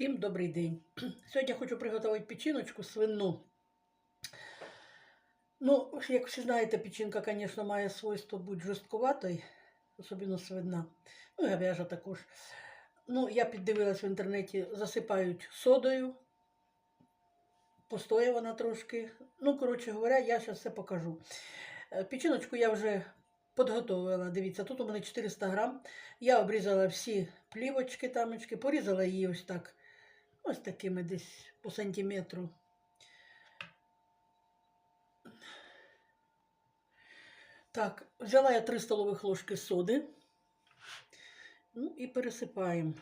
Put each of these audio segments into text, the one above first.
Всім добрий день. Сьогодні я хочу приготувати печіночку свину. Ну, як всі знаєте, печінка, звісно, має свойство бути жорсткуватою, особливо свина. Ну, і говяжа також. Ну, я піддивилась в інтернеті, засипають содою. Постоє вона трошки. Ну, коротше говоря, я зараз все покажу. Е, Печіночку я вже підготовила. Дивіться, тут у мене 400 грам. Я обрізала всі плівочки, тамочки, порізала її ось так. Ось такими десь по сантиметру. Так, взяла я 3 столових ложки соди. Ну і пересипаємо.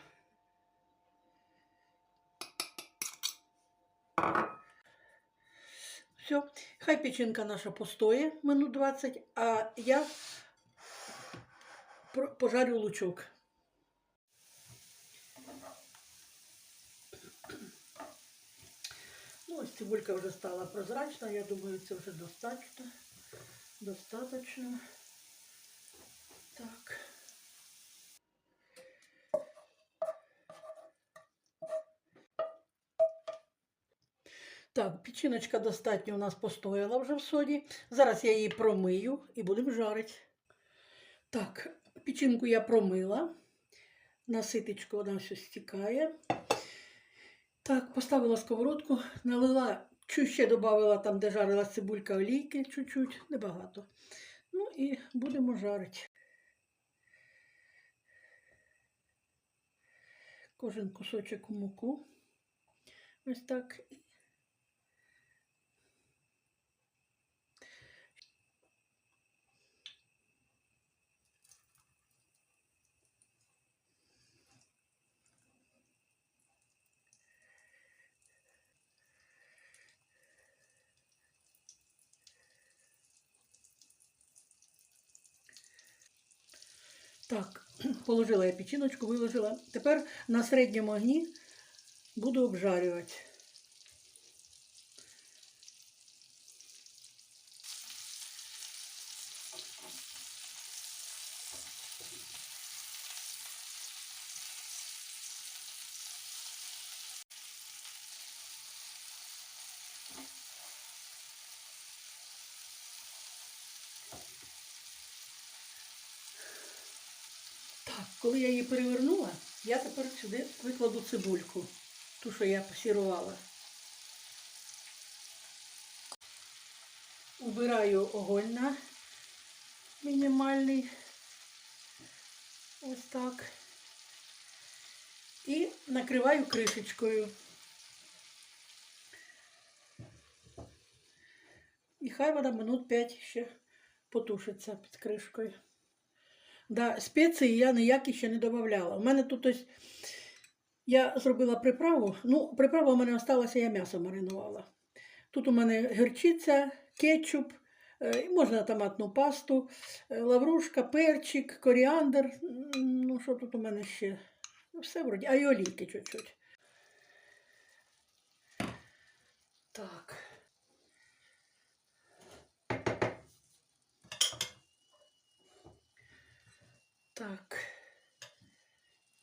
Все, хай печінка наша постоє минут 20, а я пожарю лучок. Ну, ось цибулька вже стала прозрачна, я думаю, це вже достатньо. Достаточно. Так. Так, печіночка достатньо у нас постояла вже в соді. Зараз я її промию і будемо жарити. Так, печінку я промила. На ситечко вона все стікає. Так, поставила сковородку, налила, ще додала там, де жарила цибулька олійки, чуть-чуть, небагато. Ну і будемо жарити. Кожен кусочок муку. Ось так. Так, положила я печіночку, виложила. Тепер на середньому огні буду обжарювати. Так, коли я її перевернула, я тепер сюди викладу цибульку, ту, що я посірувала. Убираю огонь на мінімальний. Ось так. І накриваю кришечкою. І хай вона минут 5 ще потушиться під кришкою. Да, спеції я ніякі ще не додавала. У мене тут ось я зробила приправу. Ну, приправа у мене залишилася, я м'ясо маринувала. Тут у мене гірчиця, кетчуп, е, можна томатну пасту, е, лаврушка, перчик, коріандр. Ну, що тут у мене ще? Ну, Все вроді. А і олійки чуть-чуть. Так. Так.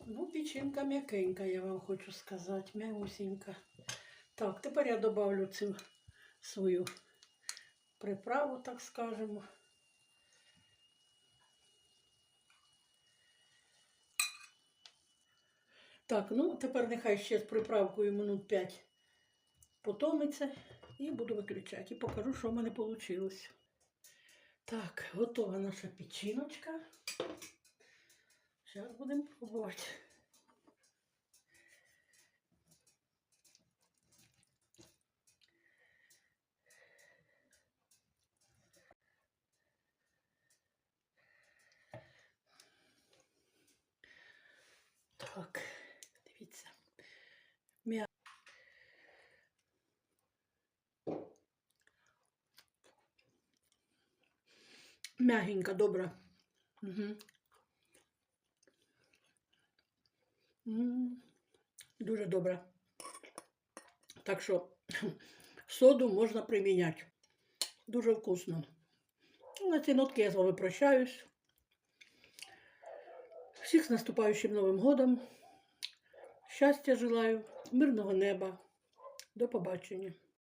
Ну, печінка м'якенька, я вам хочу сказати, м'ягусінька. Так, тепер я добавлю цю свою приправу, так скажемо. Так, ну тепер нехай ще з приправкою минут 5 потомиться і буду виключати. І покажу, що в мене вийшло. Так, готова наша печіночка. Зараз будемо пробувати. Так, дивіться. М'я... Мягенька, добра. Угу. Дуже добре. Так що соду можна приміняти. Дуже вкусно. На ці нотки я з вами прощаюсь. Всіх з наступаючим Новим годом. Щастя желаю. Мирного неба. До побачення.